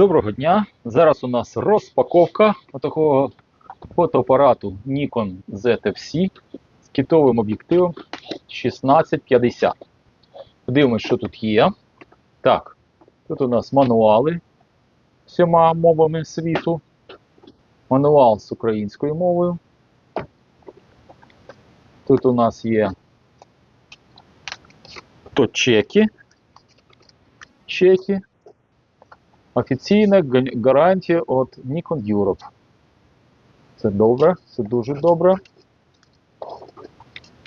Доброго дня! Зараз у нас розпаковка такого фотоапарату Nikon ZFC з китовим об'єктивом 1650. Подивимось, що тут є. Так, тут у нас мануали всіма мовами світу. Мануал з українською мовою. Тут у нас є то чеки. Чеки. Офіційна гарантія від Nikon Europe. Це добре, це дуже добре.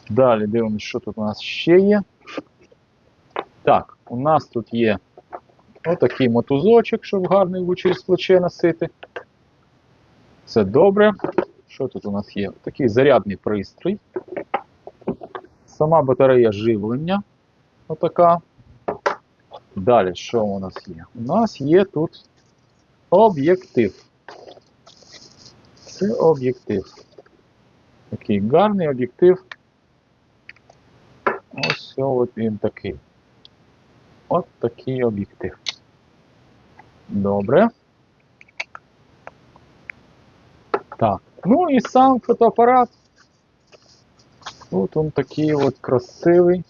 Далі дивимося, що тут у нас ще є. Так, у нас тут є отакий мотузочок, щоб гарний його через плече носити. Це добре. Що тут у нас є? Такий зарядний пристрій. Сама батарея живлення. Отака. Далі, що у нас є? У нас є тут об'єктив. Це об'єктив. Такий гарний об'єктив. Ось він такий. От такий об'єктив. Добре. Так. Ну і сам фотоапарат. Тут він такий от красивий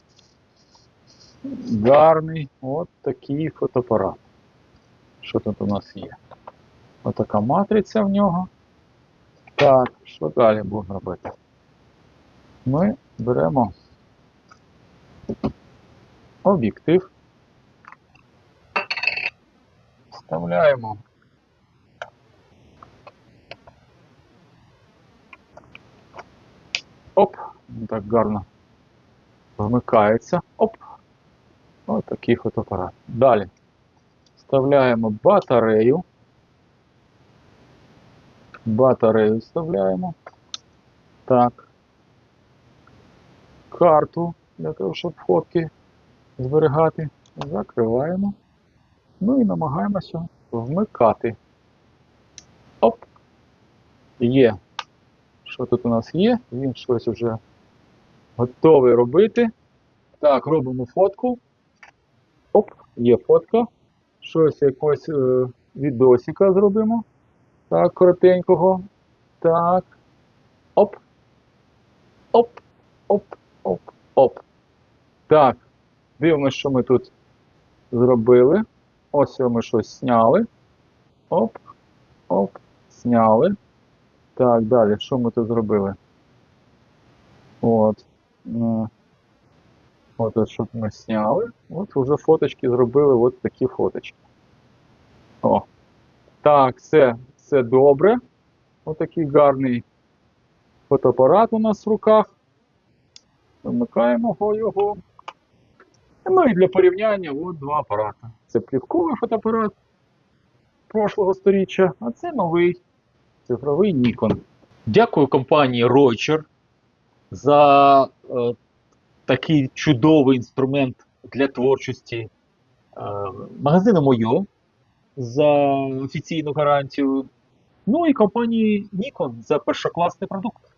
гарний от такий фотоапарат. Що тут у нас є? Отака матриця в нього. Так, що далі будемо робити? Ми беремо об'єктив, вставляємо оп, так гарно вмикається. Оп. Ось такий фотоапарат. Далі вставляємо батарею. Батарею вставляємо. Так. Карту для того, щоб фотки зберігати. Закриваємо. Ну і намагаємося вмикати. Оп. Є. Що тут у нас є? Він щось вже готовий робити. Так, робимо фотку. Є фотка. Щось якось е, відосика зробимо. Так, коротенького. Так. Оп. Оп. Оп. Оп. Оп. Так. Дивимося, що ми тут зробили. Ось ми щось зняли. Оп. Оп. Зняли. Так, далі. Що ми тут зробили? От. От, щоб ми зняли. От вже фоточки зробили, от такі фоточки. О. Так, все, все добре. Ось такий гарний фотоапарат у нас в руках. Вмикаємо його. Ну і для порівняння от два апарати. Це плівковий фотоапарат прошлого сторіччя, а це новий цифровий Nikon. Дякую компанії Reutcher за е, такий чудовий інструмент для творчості. Е, Магазину Мойо за офіційну гарантію. Ну і компанії Nikon за першокласний продукт.